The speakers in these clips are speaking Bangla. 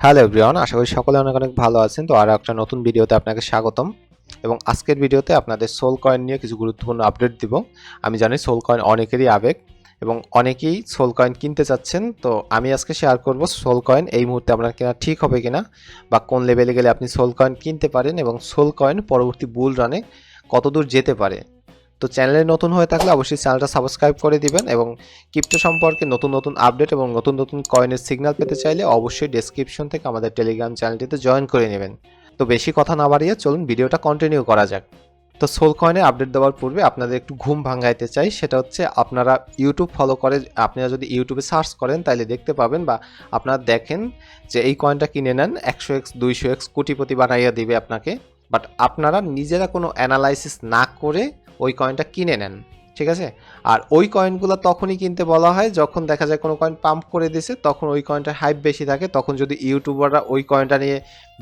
হ্যালো এভরিওয়ান আশা করি সকলে অনেক অনেক ভালো আছেন। তো আর একটা নতুন ভিডিওতে আপনাকে স্বাগতম। এবং আজকের ভিডিওতে আপনাদের সোল কয়েন নিয়ে কিছু গুরুত্বপূর্ণ আপডেট দিব। আমি জানি সোল কয়েন অনেকেরই আবেগ এবং অনেকেই সোল কয়েন কিনতে চাচ্ছেন। তো আমি আজকে শেয়ার করব সোল কয়েন এই মুহূর্তে আপনার কেনা ঠিক হবে কিনা বা কোন লেভেলে গেলে আপনি সোল কয়েন কিনতে পারেন এবং সোল কয়েন পরবর্তী বুল রানে কতদূর যেতে পারে। তো চ্যানেলে নতুন হয়ে থাকলে অবশ্যই চ্যানেলটা সাবস্ক্রাইব করে দিবেন এবং ক্রিপ্টো সম্পর্কে নতুন নতুন আপডেট এবং নতুন নতুন কয়েনের সিগন্যাল পেতে চাইলে অবশ্যই ডেসক্রিপশন থেকে আমাদের টেলিগ্রাম চ্যানেলটিতে জয়েন করে নেবেন। তো বেশি কথা না বাড়িয়ে চলুন ভিডিওটা কন্টিনিউ করা যাক। তো সোল কয়েনে আপডেট দেওয়ার পূর্বে আপনাদের একটু ঘুম ভাঙাইতে চাই, সেটা হচ্ছে আপনারা ইউটিউব ফলো করে, আপনারা যদি ইউটিউবে সার্চ করেন তাহলে দেখতে পাবেন বা আপনারা দেখেন যে এই কয়েনটা কিনে নেন, একশো এক্স, দুইশো এক্স কোটিপতি বানাইয়া দিবে আপনাকে। বাট আপনারা নিজেরা কোনো অ্যানালাইসিস না করে ওই কয়েনটা কিনে নেন, ঠিক আছে? আর ওই কয়েনগুলো তখনই কিনতে বলা হয়, যখন দেখা যায় কোনো কয়েন পাম্প করে দিছে, তখন ওই কয়েনটার হাইপ বেশি থাকে। তখন যদি ইউটিউবাররা ওই কয়েনটা নিয়ে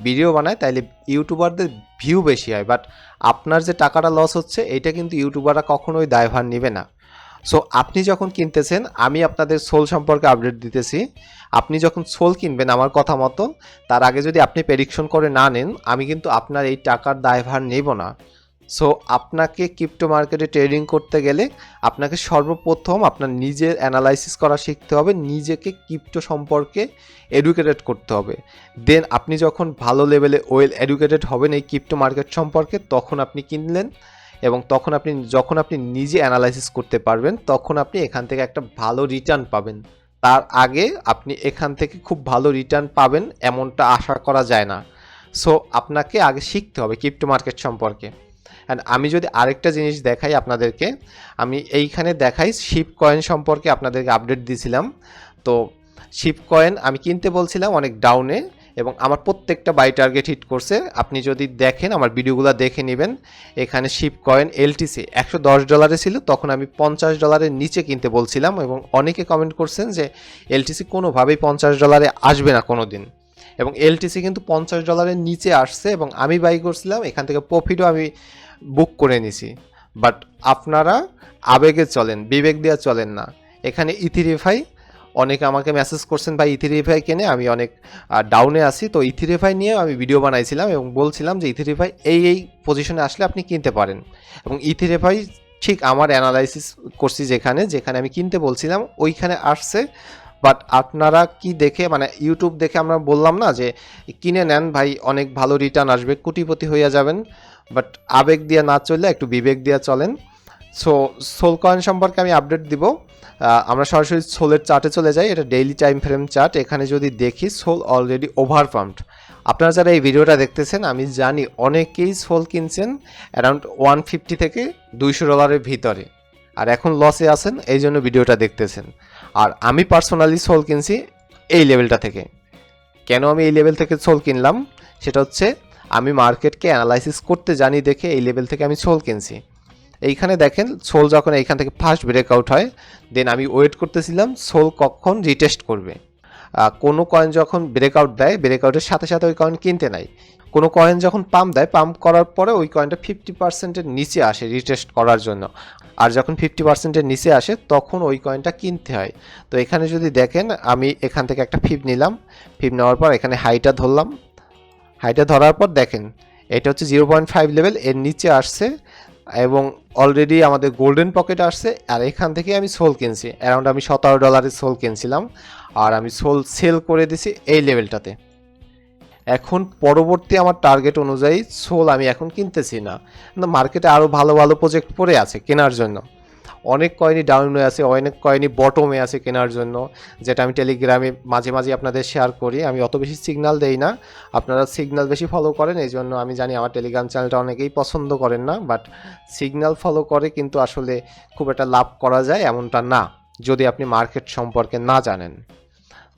ভিডিও বানায় তাহলে ইউটিউবারদের ভিউ বেশি হয়। বাট আপনার যে টাকাটা লস হচ্ছে এটা কিন্তু ইউটিউবাররা কখনোই দায়ভার নেবে না। সো আপনি যখন কিনতেছেন, আমি আপনাদের সোল সম্পর্কে আপডেট দিতেছি। আপনি যখন সোল কিনবেন, আমার কথা মতো তার আগে যদি আপনি প্রেডিকশন করে না নেন, আমি কিন্তু আপনার এই টাকার দায়ভার নেব না। সো আপনাকে ক্রিপ্টো মার্কেটে ট্রেডিং করতে গেলে আপনাকে সর্বপ্রথম আপনার নিজের অ্যানালাইসিস করা শিখতে হবে, নিজেকে ক্রিপ্টো সম্পর্কে এডুকেটেড করতে হবে। দেন আপনি যখন ভালো লেভেলে ওয়েল এডুকেটেড হবেন এই ক্রিপ্টো মার্কেট সম্পর্কে, তখন আপনি কিনলেন এবং তখন আপনি, যখন আপনি নিজে অ্যানালাইসিস করতে পারবেন, তখন আপনি এখান থেকে একটা ভালো রিটার্ন পাবেন। তার আগে আপনি এখান থেকে খুব ভালো রিটার্ন পাবেন, এমনটা আশা করা যায় না। সো আপনাকে আগে শিখতে হবে ক্রিপ্টো মার্কেট সম্পর্কে। অ্যান্ড আমি যদি আরেকটা জিনিস দেখাই আপনাদেরকে, আমি এইখানে দেখাই শিপ কয়েন সম্পর্কে আপনাদেরকে আপডেট দিয়েছিলাম তো শিপ কয়েন আমি কিনতে বলছিলাম অনেক ডাউনে এবং আমার প্রত্যেকটা বাই টার্গেট হিট করছে। আপনি যদি দেখেন, আমার ভিডিওগুলো দেখে নেবেন, এখানে শিপ কয়েন এলটিসি একশো দশ ডলারে ছিল, তখন আমি পঞ্চাশ ডলারের নিচে কিনতে বলছিলাম এবং অনেকে কমেন্ট করছেন যে এলটিসি কোনোভাবেই পঞ্চাশ ডলারে আসবে না কোনো দিন এবং এলটিসি কিন্তু পঞ্চাশ ডলারের নিচে আসছে এবং আমি বাই করছিলাম, এখান থেকে প্রফিটও আমি বুক করে নিছি। বাট আপনারা আবেগে চলেন, বিবেক দিয়ে চলেন না। এখানে ইথিরিফাই অনেকে আমাকে মেসেজ করছেন, ভাই ইথিরিফাই কেনে? আমি অনেক ডাউনে আছি। তো ইথিরিফাই নিয়ে আমি ভিডিও বানাইছিলাম এবং বলছিলাম যে ইথিরিফাই এই এই পজিশনে আসলে আপনি কিনতে পারেন। এবং ইথিরিফাই ঠিক আমার অ্যানালাইসিস করছি যেখানে যেখানে আমি কিনতে বলছিলাম, ওইখানে আসছে বাট আপনারা কি দেখে মানে ইউটিউব দেখে আমরা বললাম না যে, কিনে নেন ভাই, অনেক ভালো রিটার্ন আসবে, কোটিপতি হইয়া যাবেন। বাট আবেগ দিয়ে না চললে, একটু বিবেক দিয়ে চলেন। সো সোল কয়েন সম্পর্কে আমি আপডেট দিব। আমরা সরাসরি সোলের চার্টে চলে যাই। এটা ডেইলি টাইম ফ্রেম চার্ট এখানে যদি দেখি সোল অলরেডি ওভার পাম্পড আপনারা যারা এই ভিডিওটা দেখতেছেন, আমি জানি অনেকেই সোল কিনছেন অ্যারাউন্ড ওয়ান ফিফটি থেকে দুইশো ডলারের ভিতরে। আর এখন লসে আছেন, এই জন্য ভিডিওটা দেখতেছেন। আর আমি পার্সোনালি সোল কিনছি এই লেভেলটা থেকে। কেন আমি এই লেভেল থেকে সোল কিনলাম? সেটা হচ্ছে আমি মার্কেটকে অ্যানালাইসিস করতে জানি দেখে এই লেভেল থেকে আমি সোল কিনছি। এইখানে দেখেন সোল যখন এইখান থেকে ফার্স্ট ব্রেকআউট হয় দেন আমি ওয়েট করতেছিলাম সোল কখন রিটেস্ট করবে। কোনো কয়েন যখন ব্রেকআউট দেয় ব্রেকআউটের সাথে সাথে ওই কয়েন কিনতে নাই কোনো কয়েন যখন পাম্প দেয় পাম্প করার পরে ওই কয়েনটা ফিফটি পার্সেন্টের নিচে আসে রিটেস্ট করার জন্য। আর যখন ফিফটি পার্সেন্টের নিচে আসে, তখন ওই কয়েনটা কিনতে হয়। তো এখানে যদি দেখেন, আমি এখান থেকে একটা ফিপ নিলাম। ফিপ নেওয়ার পর এখানে হাইটা ধরলাম। হাইটা ধরার পর দেখেন, এটা হচ্ছে জিরো পয়েন্ট ফাইভ লেভেল এর নিচে আসছে। এবং অলরেডি আমাদের গোল্ডেন পকেট আসছে, আর এখান থেকে আমি সোল কিনছি। অ্যারাউন্ড আমি সতেরো ডলারের সোল কিনছিলাম, আর আমি সোল সেল করে দিছি এই লেভেলটাতে এখন পরবর্তী আমার টার্গেট অনুযায়ী সোল আমি এখন কিনতেছি না। মার্কেটে আরও ভালো ভালো প্রজেক্ট পড়ে আছে কেনার জন্য। অনেক কয়েনই ডাউনে আছে, অনেক কয়েনই বটমে আছে কেনার জন্য, যেটা আমি টেলিগ্রামে মাঝে মাঝে আপনাদের শেয়ার করি। আমি অত বেশি সিগনাল দেই না। আপনারা সিগনাল বেশি ফলো করেন, এই জন্য আমি জানি আমার টেলিগ্রাম চ্যানেলটা অনেকেই পছন্দ করেন না বাট সিগনাল ফলো করে কিন্তু আসলে খুব একটা লাভ করা যায় এমনটা না, যদি আপনি মার্কেট সম্পর্কে না জানেন।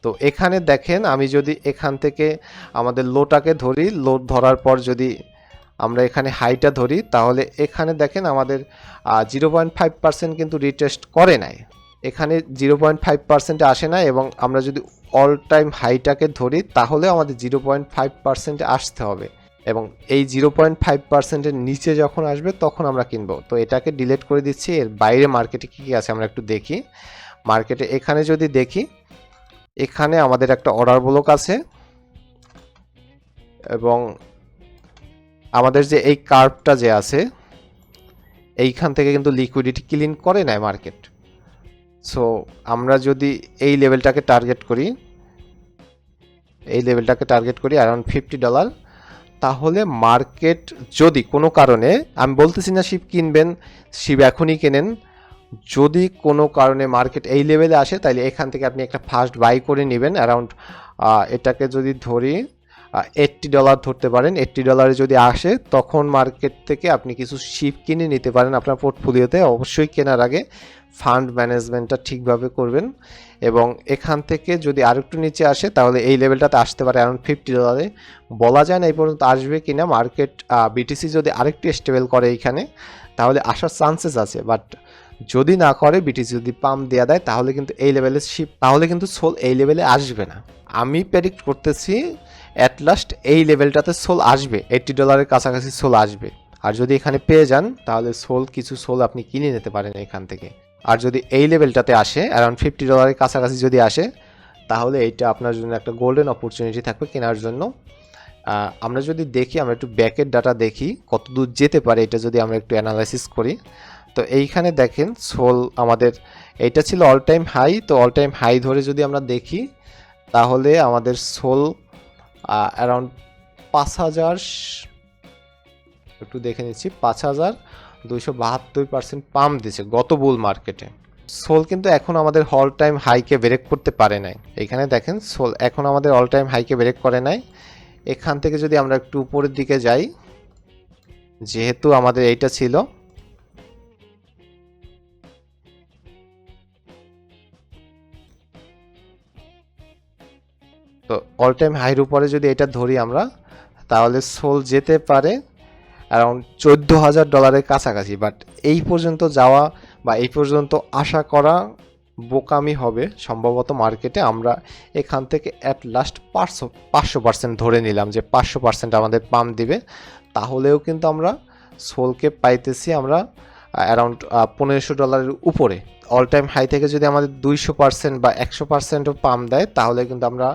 তো এখানে দেখেন, আমি যদি এখান থেকে আমাদের লোটাকে ধরি লো ধরার পর যদি আমরা এখানে হাইটা ধরি, তাহলে এখানে দেখেন আমাদের জিরো পয়েন্ট ফাইভ পার্সেন্ট কিন্তু রিটেস্ট করে নাই। এখানে জিরো পয়েন্ট ফাইভ পার্সেন্টে আসে না এবং আমরা যদি অল টাইম হাইটাকে ধরি, তাহলে আমাদের জিরো পয়েন্ট ফাইভ পার্সেন্টে আসতে হবে। এবং এই জিরো পয়েন্ট ফাইভ পার্সেন্টের নিচে যখন আসবে, তখন আমরা কিনবো। তো এটাকে ডিলিট করে দিচ্ছি। এর বাইরে মার্কেটে কী কী আছে আমরা একটু দেখি। মার্কেটে এখানে যদি দেখি, এখানে আমাদের একটা অর্ডার ব্লক আছে। এবং আমাদের যে এই কার্ভটা যে আছে, এইখান থেকে কিন্তু লিকুইডিটি ক্লিন করে নেয় মার্কেট সো আমরা যদি এই লেভেলটাকে টার্গেট করি, এই লেভেলটাকে টার্গেট করি অ্যারাউন্ড ফিফটি ডলার তাহলে মার্কেট যদি কোনো কারণে, আমি বলতেছি না শিপ কিনবেন শিপ এখনই কেনেন, যদি কোনো কারণে মার্কেট এই লেভেলে আসে তাহলে এখান থেকে আপনি একটা ফার্স্ট বাই করে নেবেন অ্যারাউন্ড এটাকে যদি ধরি এইট্টি ডলার ধরতে পারেন। এইট্টি ডলারে যদি আসে, তখন মার্কেট থেকে আপনি কিছু শিপ কিনে নিতে পারেন আপনার পোর্টফোলিওতে অবশ্যই কেনার আগে ফান্ড ম্যানেজমেন্টটা ঠিকভাবে করবেন এবং এখান থেকে যদি আরেকটু নিচে আসে, তাহলে এই লেভেলটাতে আসতে পারে অ্যারাউন্ড ফিফটি ডলারে বলা যায় না এই পর্যন্ত আসবে কি না মার্কেট বিটিসি যদি আরেকটু স্টেবল করে এইখানে, তাহলে আসার চান্সেস আছে। বাট যদি না করে বিটিসি যদি পাম্প দেওয়া দেয়, তাহলে কিন্তু এই লেভেলে শিপ তাহলে কিন্তু সোল এই লেভেলে আসবে না। আমি প্রেডিক্ট করতেছি অ্যাট লাস্ট এই লেভেলটাতে সোল আসবে এইটটি ডলারের কাছাকাছি সোল আসবে। আর যদি এখানে পেয়ে যান, তাহলে সোল কিছু সোল আপনি কিনে নিতে পারেন এখান থেকে। আর যদি এই লেভেলটাতে আসে অ্যারাউন্ড ফিফটি ডলারের কাছাকাছি যদি আসে, তাহলে এইটা আপনার জন্য একটা গোল্ডেন অপরচুনিটি থাকবে কেনার জন্য। আমরা যদি দেখি, আমরা একটু ব্যাকের ডাটা দেখি, কত দূর যেতে পারে, এটা যদি আমরা একটু অ্যানালাইসিস করি। তো এইখানে দেখেন সোল আমাদের, এইটা ছিল অল টাইম হাই তো অল টাইম হাই ধরে যদি আমরা দেখি, তাহলে আমাদের সোল অ্যারাউন্ড পাঁচ হাজার একটু দেখে নিচ্ছি, পাঁচ হাজার দুইশো বাহাত্তর পার্সেন্ট পাম্প দিছে গত বুল মার্কেটে সোল কিন্তু এখন আমাদের অল টাইম হাইকে ব্রেক করতে পারে নাই। এখানে দেখেন সোল এখন আমাদের অল টাইম হাইকে ব্রেক করে নাই। এখান থেকে যদি আমরা একটু উপরের দিকে যাই, যেহেতু আমাদের এইটা ছিল তো অল টাইম হাইর উপরে যদি এটা ধরি আমরা, তাহলে সোল যেতে পারে অ্যারাউন্ড চোদ্দ হাজার ডলারের কাছাকাছি। বাট এই পর্যন্ত যাওয়া বা এই পর্যন্ত আশা করা বোকামি হবে সম্ভবত মার্কেটে আমরা এখান থেকে অ্যাট লাস্ট পাঁচশো পাঁচশো পার্সেন্ট ধরে নিলাম যে পাঁচশো পার্সেন্ট আমাদের পাম্প দিবে। তাহলেও কিন্তু আমরা সোলকে পাইতেছি আমরা অ্যারাউন্ড পনেরোশো ডলারের উপরে। অল টাইম হাই থেকে যদি আমাদের দুইশো পার্সেন্ট বা একশো পার্সেন্টও পাম দেয়, তাহলে কিন্তু আমরা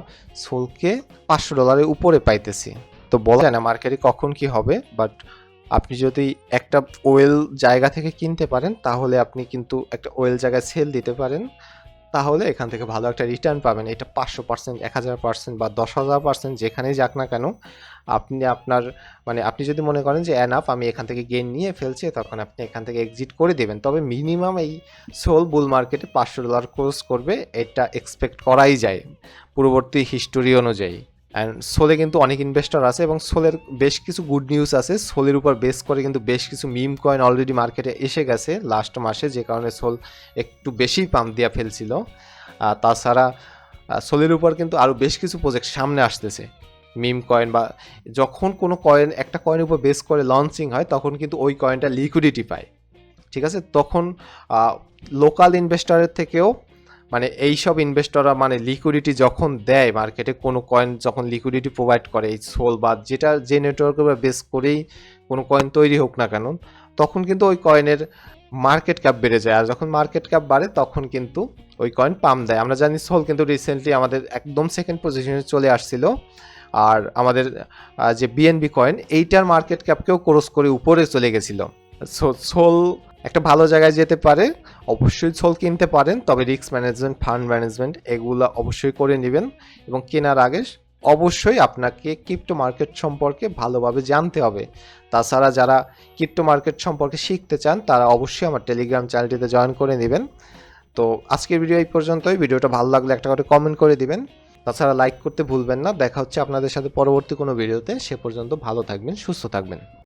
সোলকে পাঁচশো ডলারের উপরে পাইতেছি। তো বলা যায় না মার্কেটে কখন কি হবে বাট আপনি যদি একটা ওয়েল জায়গা থেকে কিনতে পারেন, তাহলে আপনি কিন্তু একটা ওয়েল জায়গায় সেল দিতে পারেন। তাহলে এখান থেকে ভালো একটা রিটার্ন পাবেন। এটা পাঁচশো পার্সেন্ট এক হাজার পার্সেন্ট বা দশ হাজার পার্সেন্ট যেখানেই যাক না কেন, আপনি আপনার মানে আপনি যদি মনে করেন যে অ্যানাফ আমি এখান থেকে গেন নিয়ে ফেলছি, তখন আপনি এখান থেকে এক্সিট করে দেবেন। তবে মিনিমাম এই সোল বুল মার্কেটে পাঁচশো ডলার ক্রস করবে, এটা এক্সপেক্ট করাই যায়। পূর্ববর্তী হিস্টোরি অনুযায়ী। অ্যান্ড সোলে কিন্তু অনেক ইনভেস্টর আছে এবং সোলের বেশ কিছু গুড নিউজ আছে। সোলের উপর বেস করে কিন্তু বেশ কিছু মিম কয়েন অলরেডি মার্কেটে এসে গেছে লাস্ট মাসে, যে কারণে সোল একটু বেশি পাম্প দিয়া ফেলছিল। তাছাড়া সোলের উপর কিন্তু আরও বেশ কিছু প্রজেক্ট সামনে আসতেছে। মিম কয়েন বা যখন কোনো কয়েন একটা কয়েনের উপর বেস করে লঞ্চিং হয়, তখন কিন্তু ওই কয়েনটা লিকুইডিটি পায়। ঠিক আছে? তখন লোকাল ইনভেস্টরের থেকেও মানে এই সব ইনভেস্টররা মানে লিকুইডিটি যখন দেয় মার্কেটে কোনো কয়েন যখন লিকুইডিটি প্রোভাইড করে, এই সোল বা যেটা যে নেটওয়ার্কের উপর বেস করেই কোনো কয়েন তৈরি হোক না কেন, তখন কিন্তু ওই কয়েনের মার্কেট ক্যাপ বেড়ে যায়। আর যখন মার্কেট ক্যাপ বাড়ে, তখন কিন্তু ওই কয়েন পাম দেয়। আমরা জানি সোল কিন্তু রিসেন্টলি আমাদের একদম সেকেন্ড পজিশনে চলে আসছিল। আর আমাদের যে বিএনবি কয়েন এইটার মার্কেট ক্যাপকেও ক্রস করে উপরে চলে গেছিল। সোল একটা ভালো জায়গায় যেতে পারে, অবশ্যই সোল কিনতে পারেন, তবে রিস্ক ম্যানেজমেন্ট ফান্ড ম্যানেজমেন্ট এগুলো অবশ্যই করে নেবেন এবং কেনার আগে অবশ্যই আপনাকে ক্রিপ্টো মার্কেট সম্পর্কে ভালোভাবে জানতে হবে। তাছাড়া যারা ক্রিপ্টো মার্কেট সম্পর্কে শিখতে চান, তারা অবশ্যই আমার টেলিগ্রাম চ্যানেলটিতে জয়েন করে নেবেন। তো আজকের ভিডিও এই পর্যন্তই। ভিডিওটা ভালো লাগলে একটা করে কমেন্ট করে দিবেন। তাছাড়া লাইক করতে ভুলবেন না। দেখা হচ্ছে আপনাদের সাথে পরবর্তী কোনো ভিডিওতে সে পর্যন্ত ভালো থাকবেন, সুস্থ থাকবেন।